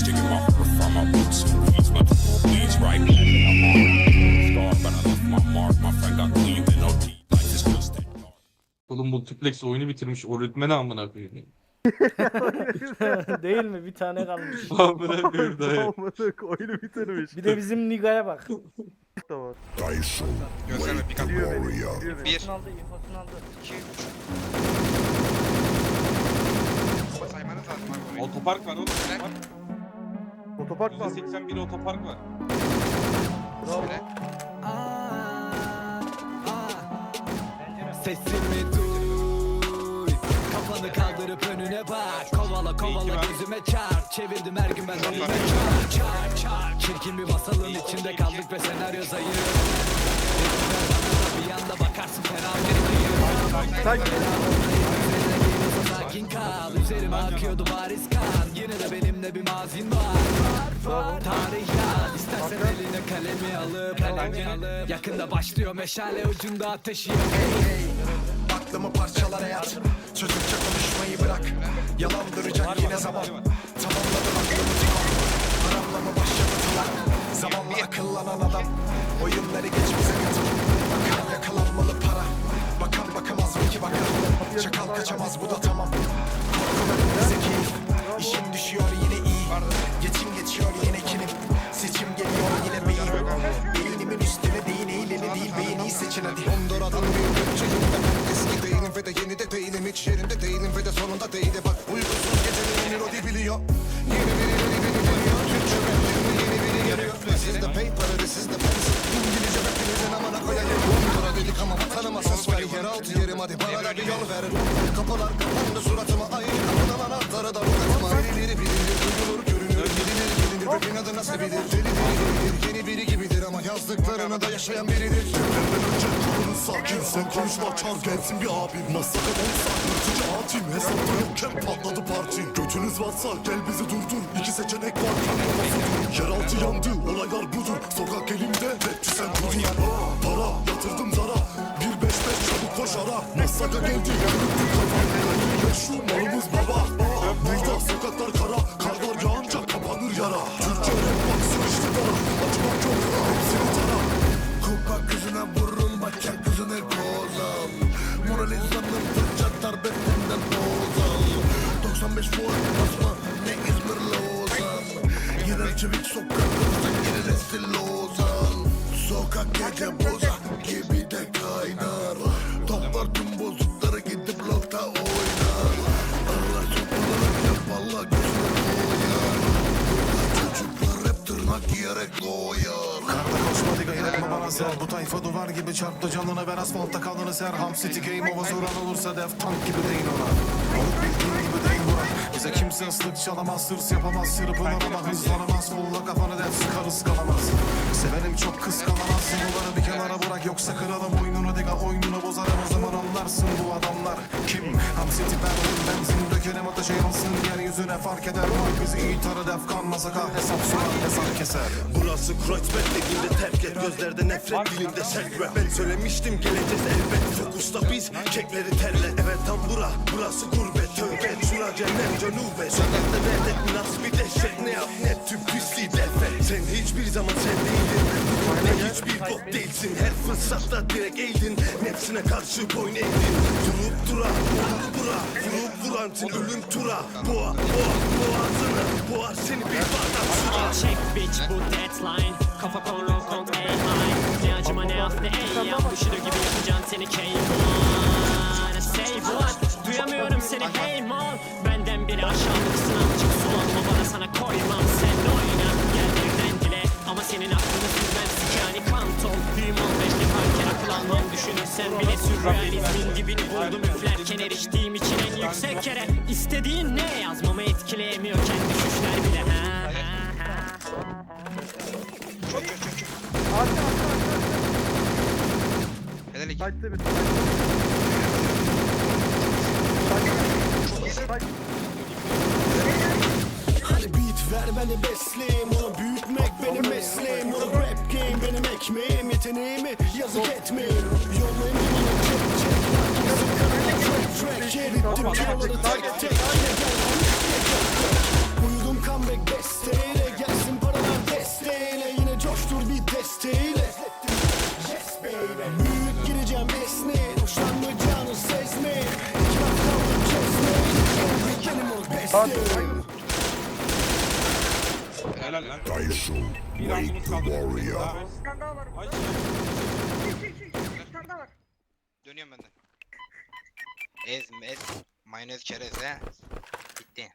Sticking my foot from my boots and beats, my knees right. Star, but I left my mark. My friend got clean with no teeth. Life is just that. Oğlum multiplex oyunu bitirmiş. O ritme ne amına koyayım. Değil mi? Bir tane kalmış. Amına koyayım dayı. Olmadı oyunu bitirmiş. Bir de bizim Niga'ya bak. da var. Gösterme pick up. Beni. Beni. Bir. İnfosunu aldı, infosunu aldı. 2 3 Saymanız lazım abi orayı. Otopark var oğlum. Otopark. Otopark var. %81 otopark var. Söyle. Sesimi duy Kafanı kaldırıp önüne bak. Kovala kovala gözüme çarp. Çevirdim her gün ben önüme çarp Çarp çarp. Çirkin bir masalın içinde kaldık ve senaryo zayıf Bir yanda bakarsın fena Sanki Sakin Üzerime akıyordu bariz kan Yine de benimle bir mazin var. Var var. Tarih yaz İstersen eline kalemi alıp Kalemi alıp. Yakında başlıyor meşale ucunda ateşi yok. Aklımı parçalara yat Çocukça konuşmayı bırak. Yalan duracak yine zaman. Tamamladım aklımı tamam Paramla mı Zamanla akıllanan adam. Oyunları geçmişe katıl Bakan yakalanmalı para. Bakan bakamaz mı ki bakar Çakal kaçamaz bu da ve de sonunda değil de bak Uykusuz gecelerini Rodi biliyor. Yeni biri Rodi beni biliyor. Türkçe raplerini yeni biri görüyor This is the paper, this is the pencil İngilizce rapinizin amına koyayım. Hondura dedik ama vatanıma ses ver Yeraltı yerim hadi bana da bir yol ver. Kapılar kapandı suratıma Aynı kapıdan anahtarı da rukatıma Birileri bilinir, rapin adı nasıl bilir Deli deli delidir, yeni biri gibidir Ama yazdıklarını da yaşayan biridir. Depremden önce kurulun sakin Sen konuşma çağır gelsin bir abi Masada on saat yırtıcı hatim. Hesapta yokken patladı parti. Götünüz varsa gel bizi durdur. İki seçenek var Yeraltı yandı olaylar budur. Sokak elimde rapçi sen budur Para yatırdım zara. Bir beş beş çabuk koş ara. Masaka geldi yürüttük kafayı Meşru malımız baba. Burada sokaklar kara. Karlar yağınca kapanır yara çevik sokak kızı yine rezil ozal Sokak gece boza gibi de kaynar. Toplar tüm bozukları gidip blokta oynar. Arılar sopaları yaparlar gözüne koyar. Çocuklar hep tırnak giyerek doyar. Karda koşma diga yapma bana ser Bu tayfa duvar gibi çarptı canını ver asfaltta kalını ser. Ham City game over soran olursa def tank gibi değil ona. Olup bildiğin gibi Burak Bize kimse ıslık çalamaz Sırs yapamaz sırpılar ama hızlanamaz. Kolla kafanı def sıkar ıskalamaz Sevenim çok kıskanamaz. Sınırları bir kenara bırak Yoksa kıralım. Oyununu diga Oyununu bozarım. O zaman anlarsın bu adamlar. Kim? Yeryüzüne fark eder. Var bizi iyi tarı def kanmasa kah Hesap sorar hesap keser. Burası Kreuzberg liginde terk et Gözlerde nefret dilinde sert rap. Ben söylemiştim geleceğiz elbet. Fokusta biz kekleri terle. Evet tam bura. Burası gurbet Tövbe. Şura cennet cenube. Sokakta devlet nasıl bir dehşet. Ne yap ne tüm pisliği defet. Sen hiçbir zaman sen değildin Ne hiçbir bok değilsin. Her fırsatta direkt eğildin. Nefsine karşı boyun eğdin. Durup dura vurur bura. Vurup vurantin ölüm tura. Boğa boğa boğazını Boğar seni bir bardak suda. Check bitch bu deadline. Kafa konu kont high Ne acıma ne af ne eyyam Düşürü gibi yapacağım seni K1 Say what? Duyamıyorum seni hey mal Benden biri aşağılıksın amcık Sulanma bana sana koymam. Sen Düşünürsen bile sürrealizmin dibini buldum Üflerken eriştiğim için en yüksek yere İstediğin ne yazmamı etkileyemiyor Kendi düşüşler bile ha. Çok çok çok çok. Arka arka Helal iki. arka. Site'de bir. Hadi beat ver beni besleyeyim Onu büyütmek benim mesleğim Onu rap game benim ekmeğim yeteneğimi yazık etmeyin Yollayın Uyudum comeback desteğiyle Gelsin paralar desteğiyle. Yine coştur bir desteğiyle. Yes baby. Büyük gireceğim esneyin Hoşlanmayacağını sezmeyin İki dakikalık kesmeyin Benim ol besteğin Helal lan. Daiso, Wake the Warrior. Ay, Dönüyorum ben de. Ez ez mayonez çerez he. Bitti.